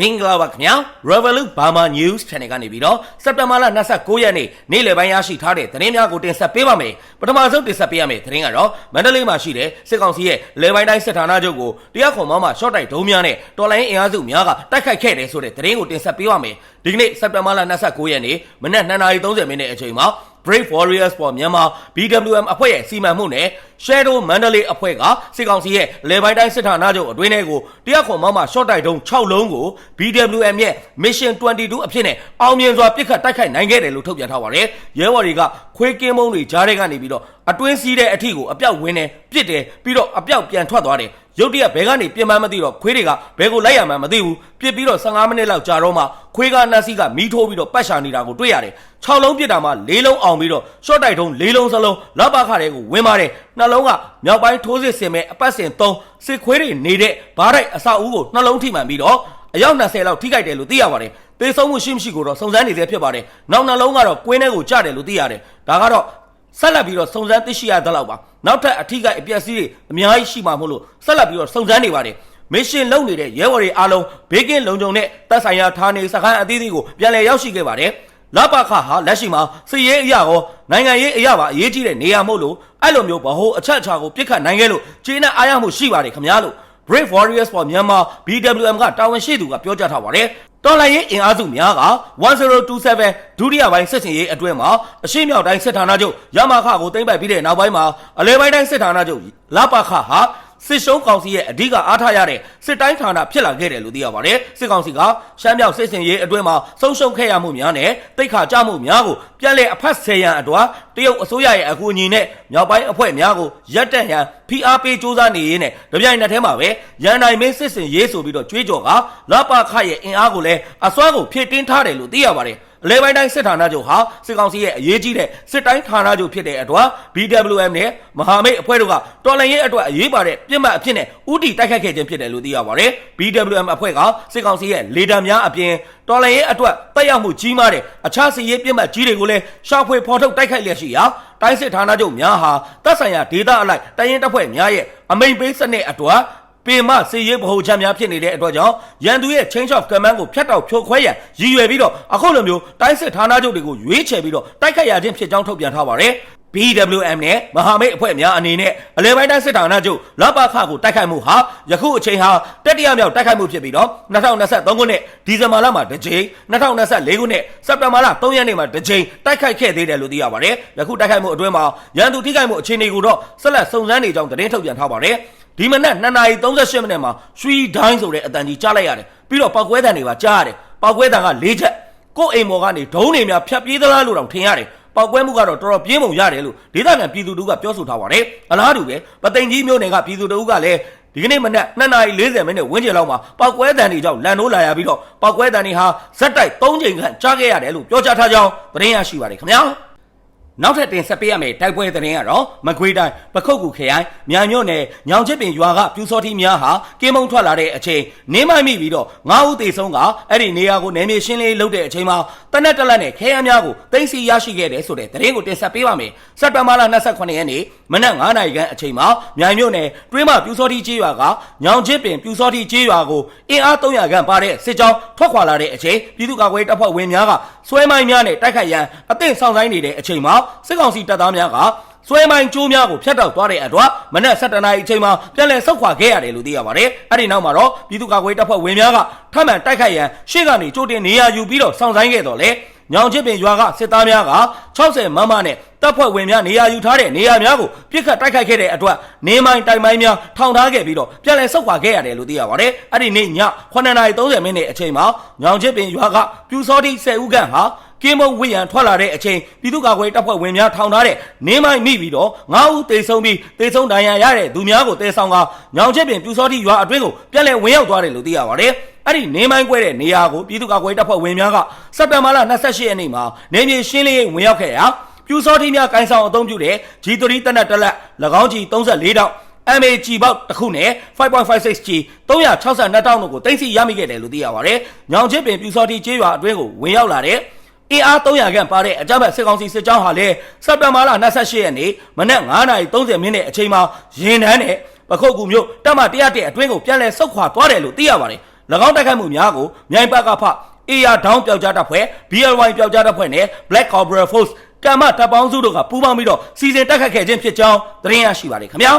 မင်္ဂလာပါခင်ဗျာ Revolut Burma News Channel ကနေပြီးတော့စက်တင်ဘာလ29ရက်နေ့နေ့လယ်ပိုင်းရရှိထားတဲ့သတင်းများကိုတင်ဆက်ပေးပါမယ်ပထမဆုံးတင်ဆက်ပေးရမယ့်သတင်းကတော့မန္တလေးမှာရှိတဲ့စစ်ကောင်စီရဲ့လယ်ပိုင်းတိုင်းစစ်ဌာနချုပ်ကိုတရားခွန်မောင်းမှာ short တိုက်ဒုံးများနဲ့တော်လိုင်းအင်အားစုများကတိုက်ခိုက်ခဲ့တယ်ဆိုတဲ့သတင်းကိုတင်ဆက်ပေးပါမယ်ဒီကနေ့စက်တင်ဘာလ29ရက်နေ့မနက်2:30မိနစ်အချိန်မှာ Brave Warriors for Myanmar BWM အဖွဲ့ရဲ့စီမံမှုနဲ့ Shadow Mandalay အဖွဲ့ကစစ်ကောင်စီရဲ့လေပိုင်းတိုင်းစစ်ဌာနချုပ်အတွင်းထဲကိုတရားခွန်မောင်းမှာ short တိုက်တုံး6လုံးကို BWM ရဲ့ Mission 22အဖြစ်နဲ့အောင်မြင်စွာပစ်ခတ်တိုက်ခိုက်နိုင်ခဲ့တယ်လို့ထုတ်ပြန်ထားပါတယ်။ရဲဘော်တွေကခွေးကင်းမုံတွေကြားထဲကနေပြီးတော့အတွင်းစည်းတဲ့အထီကိုအပြောက်ဝင်းတယ်ပြစ်တယ်ပြီးတော့အပြောက်ပြန်ထွက်သွားတယ်။ရုတ်တရက်ဘဲကနေပြင်ပန်းမသိတော့ခွေးတွေကဘဲကိုလိုက်ရမှန်းမသိဘူးပြစ်ပြီးတော့15မိနစ်လောက်ကြာတော့မှခွေးကနတ်စီကမီးထိုးပြီးတော့ပတ်ရှာနေတာကိုတွေ့ရတယ်6လုံးပြစ်တာမှ4လုံးအောင်ပြီးတော့ short တိုက်ထုံး4လုံးစလုံးလောက်ပါခတဲ့ကိုဝင်ပါတယ်နှလုံးကမြောက်ပိုင်းထိုးစစ်ဆင်မဲ့အပတ်စဉ်3စစ်ခွေးတွေနေတဲ့ဘားတိုက်အဆောက်အဦကိုနှလုံးထိမှန်ပြီးတော့အယောက်20လောက်ထိခိုက်တယ်လို့သိရပါတယ် သေဆုံးမှုရှိမရှိကိုတော့စုံစမ်းနေသေးဖြစ်ပါတယ်နောက်နှလုံးကတော့ကွင်းထဲကိုကျတယ်လို့သိရတယ်ဒါကတော့ဆက်လက်ပြီးတော့စုံစမ်းသိရှိရသလောက်ပါနောက်ထပ်အထီးကအပျက်စီးတွေအများကြီးရှိမှာမို့လို့ဆက်လက်ပြီးတော့စုံစမ်းနေပါတယ်မစ်ရှင်လုပ်နေတဲ့ရဲဘော်တွေအားလုံးဘေးကင်းလုံခြုံတဲ့တပ်ဆိုင်ရာဌာနေစခန်းအသီးသီးကိုပြန်လည်ရောက်ရှိခဲ့ပါတယ်လပခဟာလက်ရှိမှာစစ်ရေးအရာရောနိုင်ငံရေးအရာပါအရေးကြီးတဲ့နေရာမို့လို့အဲ့လိုမျိုးဗဟိုအချက်အချာကိုပြစ်ခတ်နိုင်ခဲ့လို့ခြေနဲ့အားရမှုရှိပါတယ်ခင်ဗျားလို့ Brave Warriors for Myanmar BWM ကတာဝန်ရှိသူကပြောကြားထားပါတယ် တော်လိုင်းရေးအင်အားစုများက1027ဒုတိယပိုင်းစစ်စင်ရေးအတွင်းမှာအရှိမြောက်တိုင်းစစ်ဌာနချုပ်ရမခကိုသိမ်းပိုက်ပြီးတဲ့နောက်ပိုင်းမှာအလဲပိုင်းတိုင်းစစ်ဌာနချုပ်လပခဟာ စစ်ရှုံးကောင်စီရဲ့အဓိကအားထားရတဲ့စစ်တိုင်းဌာနဖြစ်လာခဲ့တယ်လို့သိရပါတယ်စစ်ကောင်စီကရှမ်းမြောက်စစ်စင်ရေးအတွင်းမှာဆုံးရှုံးခဲ့ရမှုများနဲ့တိတ်ခါကြမှုများကိုပြန်လည်အဖက်ဆယ်ရန်အတွက်တရုတ်အစိုးရရဲ့အကူအညီနဲ့မြောက်ပိုင်းအဖွဲ့များကိုရပ်တန့်ရန်ဖိအားပေးစ조사နေရင်းနဲ့တပြိုင်နက်တည်းမှာပဲရန်နိုင်မင်းစစ်စင်ရေးဆိုပြီးတော့ကြွေးကြော်ကလပခရဲ့အင်အားကိုလည်းအစွမ်းကိုဖြည့်တင်းထားတယ်လို့သိရပါတယ် အလဲပိုင်းတိုင်းစစ်ဌာနချုပ်ဟာစစ်ကောင်စီရဲ့အရေးကြီးတဲ့စစ်တိုင်းဌာနချုပ်ဖြစ်တဲ့အတွက် BWM နဲ့မဟာမိတ်အဖွဲ့တို့ကတော်လှန်ရေးအတွက်အရေးပါတဲ့ပြစ်မှတ်အဖြစ်နဲ့ဥတီတိုက်ခတ်ခဲ့ခြင်းဖြစ်တယ်လို့သိရပါတယ်။ BWM အဖွဲ့ကစစ်ကောင်စီရဲ့လေတံများအပြင်တော်လှန်ရေးအတွက်တက်ရောက်မှုကြီးမားတဲ့အခြားစစ်ရေးပြစ်မှတ်ကြီးတွေကိုလည်းရှောက်ဖွေဖော်ထုတ်တိုက်ခိုက်လျက်ရှိရာတိုင်းစစ်ဌာနချုပ်များဟာတပ်ဆိုင်ရာဒေသအလိုက်တိုင်းရင်တပ်ဖွဲ့များရဲ့အမိန်ပေးစနစ်အတွက် ပင်မစီရေးဗဟိုချက်များဖြစ်နေတဲ့အတွက်ကြောင့်ရန်သူရဲ့ change of command ကိုဖျက်တောက်ဖြိုခွဲရန်ရည်ရွယ်ပြီးတော့အခုလိုမျိုးတိုင်းစစ်ဌာနချုပ်တွေကိုရွေးချယ်ပြီးတော့တိုက်ခိုက်ရခြင်းဖြစ်ကြောင်းထုတ်ပြန်ထားပါတယ် BWM နဲ့မဟာမိတ်အဖွဲ့များအနေနဲ့အလဲပိုင်းတိုင်းစစ်ဌာနချုပ်လပခကိုတိုက်ခိုက်မှုဟာယခုအချိန်ဟာတတိယမြောက်တိုက်ခိုက်မှုဖြစ်ပြီးတော့2023ခုနှစ်ဒီဇင်ဘာလမှာတစ်ကြိမ်2024ခုနှစ်စက်တင်ဘာလ3ရက်နေ့မှာတစ်ကြိမ်တိုက်ခိုက်ခဲ့သေးတယ်လို့သိရပါတယ်ယခုတိုက်ခိုက်မှုအတွင်းမှာရန်သူထိခိုက်မှုအခြေအနေကိုတော့ဆက်လက်စုံစမ်းနေကြောင်းသတင်းထုတ်ပြန်ထားပါတယ် ဒီမနက်2နာရီ38မိနစ်မှာရွှီဒိုင်းဆိုတဲ့အတန်ကြီးကြားလိုက်ရတယ်ပြီးတော့ပောက်ကွဲတန်တွေပါကြားရတယ်ပောက်ကွဲတန်က၄ချက်ကို့အိမ်မော်ကနေဒုံးတွေများဖြတ်ပြေးသလားလို့တောင်ထင်ရတယ်ပောက်ကွဲမှုကတော့တော်တော်ပြင်းပုံရတယ်လို့ဒေသခံပြည်သူတို့ကပြောဆိုထားပါတယ်အလားတူပဲပသိမ်ကြီးမြို့နယ်ကပြည်သူတို့ကလည်းဒီကနေ့မနက်2နာရီ40မိနစ်ဝန်းကျင်လောက်မှာပောက်ကွဲတန်တွေကြောင့်လန်နိုးလာရပြီးတော့ပောက်ကွဲတန်တွေဟာဇက်တိုက်3ချိန်ခန့်ကြားခဲ့ရတယ်လို့ပြောကြားထားကြောင်းသတင်းရရှိပါတယ်ခင်ဗျာ နောက်ထပ်တင်ဆက်ပေးရမယ့်တိုက်ပွဲသတင်းကတော့မကွေးတိုင်းပခုတ်ကူခရိုင်မြိုင်မြို့နယ်ညောင်ချစ်ပင်ရွာကပြူစောတိများဟာကင်းမုံထွက်လာတဲ့အချိန်နင်းမိုက်မိပြီးတော့ငါးဦးသေဆုံးကအဲ့ဒီနေရာကိုနယ်မြေရှင်းလေးလုပ်တဲ့အချိန်မှာတနက်တလက်နဲ့ခဲယမ်းများကိုတင်စီရရှိခဲ့တယ်ဆိုတဲ့သတင်းကိုတင်ဆက်ပေးပါမယ်စက်တဘာလ28ရက်နေ့မနက်9:00နာရီခန့်အချိန်မှာမြိုင်မြို့နယ်တွင်းမပြူစောတိကျေးရွာကညောင်ချစ်ပင်ပြူစောတိကျေးရွာကိုအင်အား300ခန့်ပါတဲ့စစ်ကြောင်းထွက်ခွာလာတဲ့အချိန်ပြည်သူ့ကာကွယ်တပ်ဖွဲ့ဝင်များကဆွဲမိုင်းများနဲ့တိုက်ခိုက်ရန်အသင့်ဆောင်ဆိုင်နေတဲ့အချိန်မှာစစ်ကောင်စီတပ်သားများကဆွဲမိုင်းကျိုးများကိုဖျက်တောက်သွားတဲ့အတွက်မနက်7:00နာရီအချိန်မှာပြန်လည်ဆုတ်ခွာခဲ့ရတယ်လို့သိရပါတယ်။အဲ့ဒီနောက်မှာတော့ပြည်သူ့ကာကွယ်တပ်ဖွဲ့ဝင်များကထပ်မံတိုက်ခိုက်ရန်ရှေ့ကနေကြိုတင်နေရာယူပြီးတော့စောင့်ဆိုင်ခဲ့တော့လေညောင်ချစ်ပင်ရွာကစစ်သားများက60မမနဲ့တပ်ဖွဲ့ဝင်များနေရာယူထားတဲ့နေရာများကိုပြစ်ခတ်တိုက်ခိုက်ခဲ့တဲ့အတွက်နေမိုင်းတိုင်မိုင်းများထောင်ထားခဲ့ပြီးတော့ပြန်လည်ဆုတ်ခွာခဲ့ရတယ်လို့သိရပါတယ်။အဲ့ဒီနေ့ည9:30မိနစ်အချိန်မှာညောင်ချစ်ပင်ရွာကပြူစောတိ10ဦးခန့်ဟာ ကင်းမုံဝိရန်ထွက်လာတဲ့အချိန်ပြည်သူ့ကာကွယ်တပ်ဖွဲ့ဝင်များထောင်ထားတဲ့နင်းမိုင်းမိပြီးတော့ငါးဦးသေဆုံးပြီးသေဆုံးဒဏ်ရာရတဲ့သူများကိုတဲဆောင်ကညောင်ချက်ပင်ပြူစောတိရွာအတွင်းကိုပြန်လည်ဝင်ရောက်သွားတယ်လို့သိရပါတယ်။အဲ့ဒီနေမိုင်းကွဲတဲ့နေရာကိုပြည်သူ့ကာကွယ်တပ်ဖွဲ့ဝင်များကစက်တင်ဘာလ28ရက်နေ့မှာနေမြေရှင်းလင်းရေးဝင်ရောက်ခဲ့ရာပြူစောတိများကိုင်းဆောင်အုံပြုတဲ့ G3 တနက်တလက်၎င်းကြီး34တောက် MAG ပေါက်တစ်ခုနဲ့ 5.56G 362တောင်းတို့ကိုတင်စီရမိခဲ့တယ်လို့သိရပါတယ်။ညောင်ချစ်ပင်ပြူစောတိကျေးရွာအတွင်းကိုဝင်ရောက်လာတဲ့ အင်အား300ခန့်ပါတဲ့အကြမ်းဖက်စစ်ကောင်စီစစ်ကြောင်းဟာလည်းစက်တင်ဘာလ28ရက်နေ့မနက်9:30မိနစ်အချိန်မှာရင်တန်းနဲ့ပခုတ်ကူမြို့တပ်မ101အတွင်းကိုပြန်လည်ဆုတ်ခွာသွားတယ်လို့သိရပါတယ်၎င်းတိုက်ခိုက်မှုများကိုမြိုင်ဘက်ကဖ AR ဒေါင်းပျောက်ကြားတပ်ဖွဲ့ BLY ပျောက်ကြားတပ်ဖွဲ့နဲ့ Black Cobra Force ကမ္မတပ်ပေါင်းစုတို့ကပူးပေါင်းပြီးတော့စီစဉ်တိုက်ခိုက်ခဲ့ခြင်းဖြစ်ကြောင်းသတင်းရရှိပါတယ်ခင်ဗျာ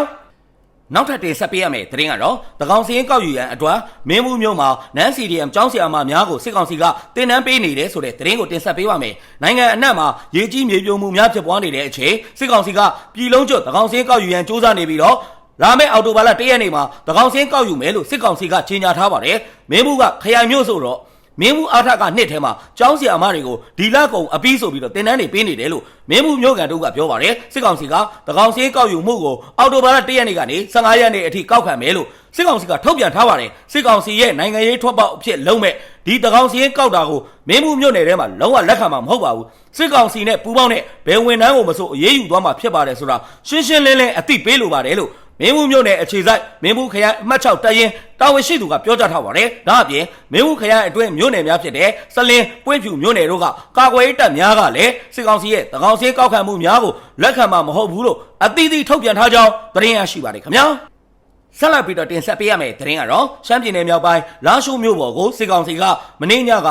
နောက်ထပ်တင်ဆက်ပေးရမယ့်သတင်းကတော့တကောင်စင်းကောက်ယူရန်အတွက်မင်းမှုမျိုးမှာနန်း CDM ကျောင်းဆရာမများကိုစစ်ကောင်စီကတင်နန်းပေးနေတယ်ဆိုတဲ့သတင်းကိုတင်ဆက်ပေးပါမယ်။နိုင်ငံအနှံ့မှာရေကြီးမြေပြိုမှုများဖြစ်ပွားနေတဲ့အချိန်စစ်ကောင်စီကပြည်လုံးကျွတ်တကောင်စင်းကောက်ယူရန်စ조사နေပြီးတော့လာမယ့်အော်တိုဘာလ၁ရက်နေ့မှာတကောင်စင်းကောက်ယူမယ်လို့စစ်ကောင်စီကကြေညာထားပါတယ်။မင်းမှုကခရိုင်မျိုးဆိုတော့ မင်းမှုအားထကနှစ်ထဲမှာကျောင်းဆရာမတွေကိုဒီလကုံအပီးဆိုပြီးတော့တင်တန်းနေပေးနေတယ်လို့မင်းမှုမျိုးကန်တို့ကပြောပါတယ်စစ်ကောင်စီကတကောင်စင်းကောက်ယူမှုကိုအော်တိုဘာလ၁ရက်နေ့ကနေ15ရက်နေ့အထိကောက်ခံမယ်လို့စစ်ကောင်စီကထုတ်ပြန်ထားပါတယ်စစ်ကောင်စီရဲ့နိုင်ငံရေးထွက်ပေါက်အဖြစ်လုံးမဲ့ဒီတကောင်စင်းကောက်တာကိုမင်းမှုမျိုးနယ်ထဲမှာလုံးဝလက်ခံမှာမဟုတ်ပါဘူးစစ်ကောင်စီနဲ့ပူးပေါင်းတဲ့ဘယ်ဝန်ထမ်းကိုမဆိုအရေးယူသွားမှာဖြစ်ပါတယ်ဆိုတာရှင်းရှင်းလင်းလင်းအသိပေးလိုပါတယ်လို့ မင်းဘူးမြို့နယ်အခြေစိုက်မင်းဘူးခရိုင်အမှတ်6တပ်ရင်းတာဝန်ရှိသူကပြောကြားထားပါတယ်။ဒါအပြင်မင်းဘူးခရိုင်အတွင်းမြို့နယ်များဖြစ်တဲ့စလင်းပွင့်ဖြူမြို့နယ်တို့ကကာကွယ်ရေးတပ်များကလည်းစစ်ကောင်စီရဲ့တကောင်စီကောက်ခံမှုများကိုလက်ခံမှာမဟုတ်ဘူးလို့အသီးသီးထုတ်ပြန်ထားကြောင်းသတင်းရရှိပါတယ်ခင်ဗျာ။ဆက်လက်ပြီးတော့တင်ဆက်ပေးရမယ့်သတင်းကတော့ရှမ်းပြည်နယ်မြောက်ပိုင်းလာရှိုးမြို့ပေါ်ကိုစစ်ကောင်စီကမင်းညက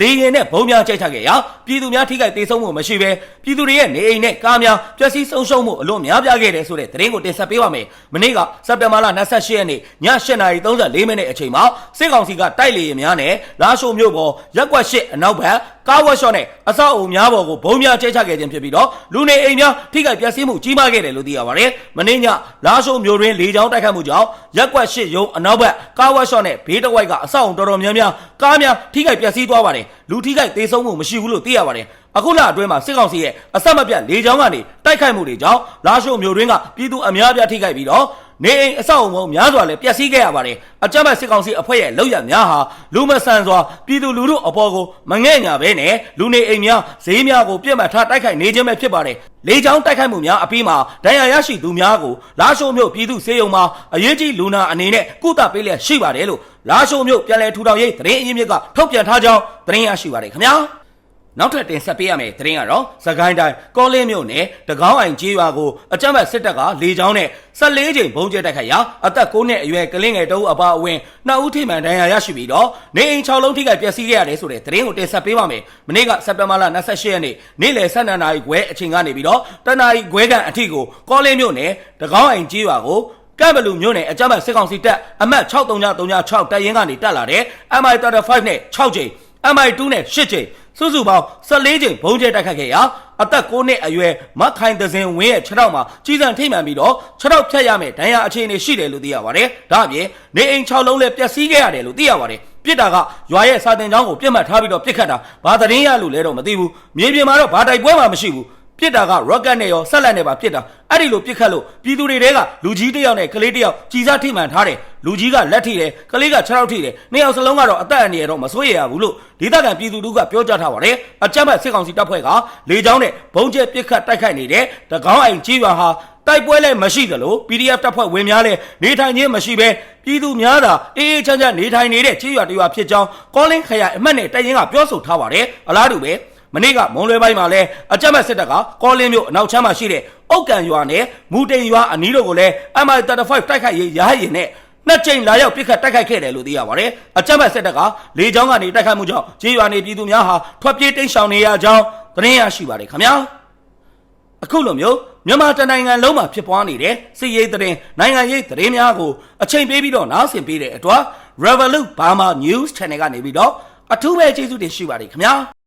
လေရင်နဲ့ဘုံများကြိုက်ချခဲ့ရာပြည်သူများထိခိုက်ဒေဆုံးမှုမရှိဘဲပြည်သူတွေရဲ့နေအိမ်နဲ့ကားများပျက်စီးဆုံးရှုံးမှုအလွန်များပြားခဲ့တယ်ဆိုတဲ့သတင်းကိုတင်ဆက်ပေးပါမယ်။မနေ့ကစက်တင်ဘာလ28ရက်နေ့ည8:34မိနစ်အချိန်မှာစစ်ကောင်စီကတိုက်လေရင်များနဲ့လာရှိုးမြို့ပေါ်ရက်ကွက်၈အနောက်ဘက်ကားဝက်ရှော့နဲ့အဆောက်အုံများပေါ်ကိုဘုံများကျဲချခဲ့ခြင်းဖြစ်ပြီးတော့လူနေအိမ်များထိခိုက်ပျက်စီးမှုကြီးမားခဲ့တယ်လို့သိရပါတယ်။မနေ့ညလာရှိုးမြို့တွင်လေကြောင်းတိုက်ခတ်မှုကြောင့်ရက်ကွက်၈ရုံအနောက်ဘက်ကားဝက်ရှော့နဲ့ဘေးတစ်ဝိုက်ကအဆောက်အုံတော်တော်များများ ကားများထိခိုက်ပျက်စီးသွားပါတယ်။လူထိခိုက်သေဆုံးမှုမရှိဘူးလို့သိရပါတယ်။အခုလအတွင်းမှာစစ်ကောင်စီရဲ့အဆက်မပြတ်လေကြောင်းကနေတိုက်ခိုက်မှုတွေကြောင့်လာရှိုးမြို့တွင်းကပြည်သူအများအပြားထိခိုက်ပြီးတော့ နေအိမ်အဆောက်အုံပေါင်းများစွာလည်းပျက်စီးခဲ့ရပါတယ်။အကြမ်းဖက်စစ်ကောင်စီအဖွဲ့ရဲ့လောက်ရများဟာလူမဆန်စွာပြည်သူလူထုအပေါ်ကိုမငဲ့ညာပဲနဲ့လူနေအိမ်များဈေးများကိုပြစ်မှတ်ထားတိုက်ခိုက်နေခြင်းပဲဖြစ်ပါတယ်။လေကြောင်းတိုက်ခိုက်မှုများအပြီးမှာဒဏ်ရာရရှိသူများကိုလာရှိုးမြို့ပြည်သူစေယုံမှာအရေးကြီးလူနာအနေနဲ့ကုသပေးလျက်ရှိပါတယ်လို့လာရှိုးမြို့ပြည်လဲထူထောင်ရေးသတင်းအရင်းမြစ်ကထုတ်ပြန်ထားကြောင်းသတင်းရရှိပါတယ်ခင်ဗျာ။ နောက်ထပ်တင်ဆက်ပေးရမယ့်သတင်းကတော့စကိုင်းတိုင်းကောလင်းမြို့နယ်တကောင်းအိုင်ကျေးရွာကိုအကြမ်းဖက်စစ်တပ်ကလေကြောင်းနဲ့14ကြိမ်ဘုံကျဲတိုက်ခိုက်ရာအသက်9နှစ်အရွယ်ကလေးငယ်တအုပ်အပါအဝင်နှစ်ဦးထိမှန်ဒဏ်ရာရရှိပြီးတော့နေအိမ်6လုံးထိခိုက်ပျက်စီးခဲ့ရတယ်ဆိုတဲ့သတင်းကိုတင်ဆက်ပေးပါမယ်။မနေ့ကစက်တင်ဘာလ28ရက်နေ့နေ့လယ်12နာရီခွဲအချိန်ကနေပြီးတော့တနာရီခွဲကန်အထိကိုကောလင်းမြို့နယ်တကောင်းအိုင်ကျေးရွာကိုကမ်ဘလူမြို့နယ်အကြမ်းဖက်စစ်ကောင်စီတပ်အမှတ်6336တပ်ရင်းကနေတက်လာတဲ့ MI35 နဲ့6ကြိမ် MI2 နဲ့8ကြိမ်စုစုပေါင်း14ကြိမ်ဘုံကျဲတိုက်ခတ်ခဲ့ရာအသက်9နှစ်အရွယ်မတ်ခိုင်သစင်ဝင်းရဲ့ခြေထောက်မှာကြီးစံထိမှန်ပြီးတော့ခြေထောက်ဖြတ်ရမယ်ဒဏ်ရာအခြေအနေရှိတယ်လို့သိရပါတယ်။ဒါအပြင်နေအိမ်6လုံးလည်းပျက်စီးခဲ့ရတယ်လို့သိရပါတယ်။ပြစ်တာကရွာရဲ့စာတင်ကျောင်းကိုပြစ်မှတ်ထားပြီးတော့ပြစ်ခတ်တာဘာသတင်းရလို့လဲတော့မသိဘူး။မြေပြင်မှာတော့ဘာတိုက်ပွဲမှမရှိဘူး။ ပြစ်တာက rocket နဲ့ရောဆက်လက်နဲ့ပါပြစ်တာအဲ့ဒီလိုပြစ်ခတ်လို့ပြည်သူတွေတဲကလူကြီးတစ်ယောက်နဲ့ကလေးတစ်ယောက်ကြီးစားထိမှန်ထားတယ်လူကြီးကလက်ထိတယ်ကလေးက6ယောက်ထိတယ်နှစ်ယောက်စလုံးကတော့အသက်အန္တရာယ်တော့မစိုးရရဘူးလို့ဒေသခံပြည်သူတို့ကပြောကြားထားပါတယ်အကြမ်းဖက်စစ်ကောင်စီတပ်ဖွဲ့ကလေကြောင်းနဲ့ဘုံကျဲပြစ်ခတ်တိုက်ခိုက်နေတဲ့တကောင်းအိမ်ကြီးရွာဟာတိုက်ပွဲလည်းမရှိသလို PDF တပ်ဖွဲ့ဝင်များလည်းနေထိုင်ခြင်းမရှိဘဲပြည်သူများသာအေးအေးချမ်းချမ်းနေထိုင်နေတဲ့ကြေးရွာတရွာဖြစ်ကြောင်းကောလင်းခရိုင်အမှတ်နဲ့တရင်ကပြောဆိုထားပါတယ်အလားတူပဲ မနေ့ကမွန်လွဲပိုင်းမှာလဲအကြမ်းဖက်စစ်တပ်ကကောလင်းမြို့အနောက်ချမ်းမှာရှိတဲ့အုတ်ကန်ရွာနဲ့မူတိန်ရွာအနီးတို့ကိုလည်း MI35 တိုက်ခိုက်ရေးရဟရင်နဲ့နှစ်ကြိမ်လာရောက်ပြစ်ခတ်တိုက်ခိုက်ခဲ့တယ်လို့သိရပါတယ်။အကြမ်းဖက်စစ်တပ်ကလေကြောင်းကနေတိုက်ခိုက်မှုကြောင့်ကြေးရွာနေပြည်သူများဟာထွက်ပြေးတိမ်းရှောင်နေရကြောင်းသတင်းရရှိပါတယ်ခင်ဗျာ။အခုလိုမျိုးမြန်မာတနိုင်ငံလုံးမှာဖြစ်ပွားနေတဲ့စစ်ရေးသတင်းနိုင်ငံရေးသတင်းများကိုအချိန်ပေးပြီးတော့နားဆင်ပေးတဲ့အတွက် Revolut Burma News Channel ကနေပြီးတော့အထူးပဲကျေးဇူးတင်ရှိပါတယ်ခင်ဗျာ။